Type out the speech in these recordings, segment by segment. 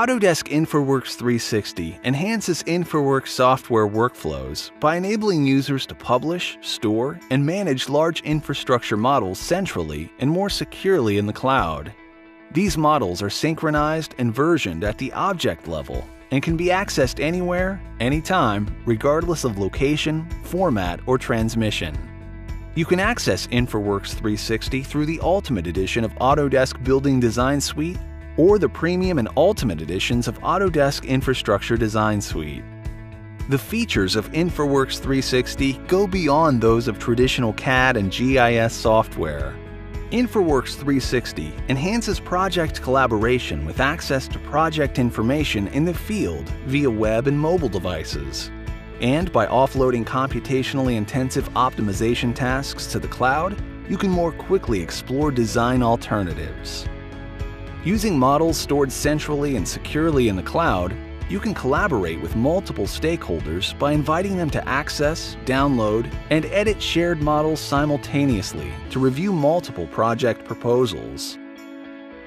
Autodesk InfraWorks 360 enhances InfraWorks software workflows by enabling users to publish, store, and manage large infrastructure models centrally and more securely in the cloud. These models are synchronized and versioned at the object level and can be accessed anywhere, anytime, regardless of location, format, or transmission. You can access InfraWorks 360 through the Ultimate Edition of Autodesk Building Design Suite or the Premium and Ultimate editions of Autodesk Infrastructure Design Suite. The features of InfraWorks 360 go beyond those of traditional CAD and GIS software. InfraWorks 360 enhances project collaboration with access to project information in the field via web and mobile devices. And by offloading computationally intensive optimization tasks to the cloud, you can more quickly explore design alternatives. Using models stored centrally and securely in the cloud, you can collaborate with multiple stakeholders by inviting them to access, download, and edit shared models simultaneously to review multiple project proposals.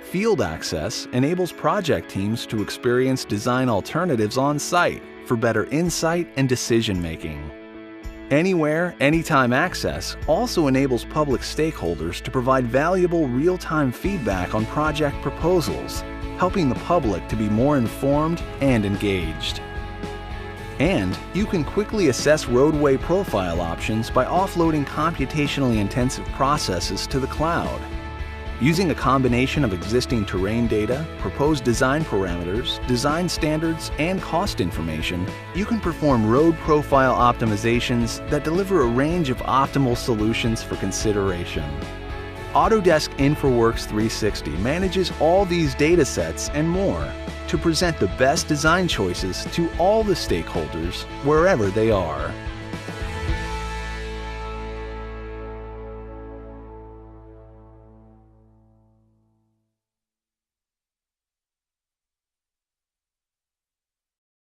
Field Access enables project teams to experience design alternatives on site for better insight and decision making. Anywhere, Anytime Access also enables public stakeholders to provide valuable real-time feedback on project proposals, helping the public to be more informed and engaged. And you can quickly assess roadway profile options by offloading computationally intensive processes to the cloud. Using a combination of existing terrain data, proposed design parameters, design standards, and cost information, you can perform road profile optimizations that deliver a range of optimal solutions for consideration. Autodesk InfraWorks 360 manages all these data sets and more to present the best design choices to all the stakeholders wherever they are.